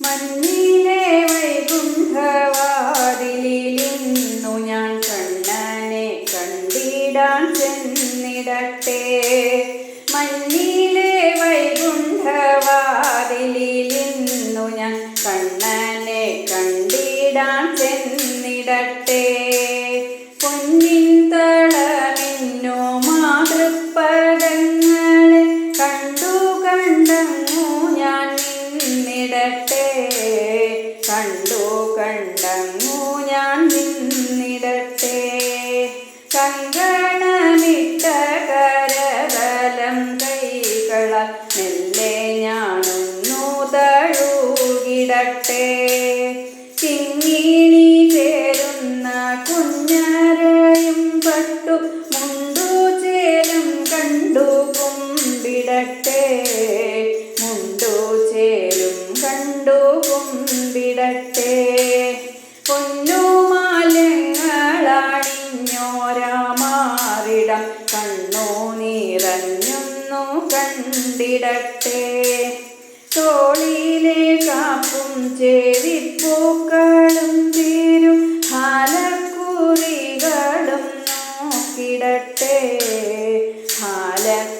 മഞ്ഞിലെ വൈകുണ്ഠവാതിലിന്നു ഞാൻ കണ്ണനെ കണ്ടിടാൻ ചെന്നിടട്ടെ. മഞ്ഞിലെ വൈകുണ്ഠവാതിലിന്നു ഞാൻ കണ്ണനെ കണ്ടിടാൻ ചെന്നിടട്ടെ. പൊന്നിൻ കൈകള മെല്ലെ ഞാനൊന്നു തഴുകിടട്ടെ ചിങ്ങിണി ചേരുന്ന കുഞ്ഞരയും പട്ടു മുണ്ടു ചേരും കണ്ടു കുമ്പിടട്ടെ. മുണ്ടു ചേരും കണ്ടു കുമ്പിടട്ടെ. പൊന്നുമാലങ്ങളാടിഞ്ഞോരാമാറിടം കണ്ണു കണ്ടിടട്ടെ തോളിലെ കാപ്പും ചേരിപ്പൂക്കളും തീരും. ഹാലക്കുറികളും നോക്കിടട്ടെ. ഹാലക്കുറികളും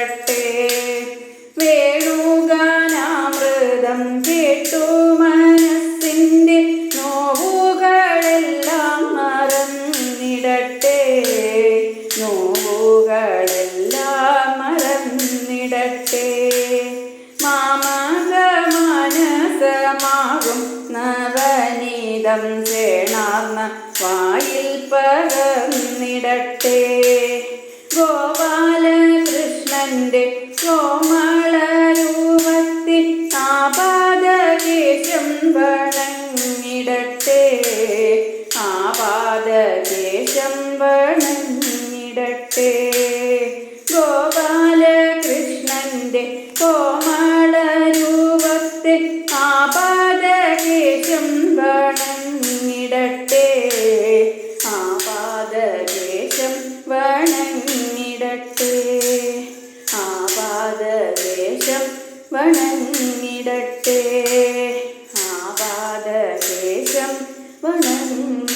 മനസമാകും നവനീതം ചേണാർന്ന വായിൽ പകർന്നിടട്ടെ. ഗോപാലകൃഷ്ണന്റെ കോമളരൂപത്തിൽ ആപാദകേശം വണങ്ങിടട്ടെ. ആപാദകേശം വണങ്ങിടട്ടെ. വണങ്ങിടട്ടെ ആപാദകേശം വണങ്ങി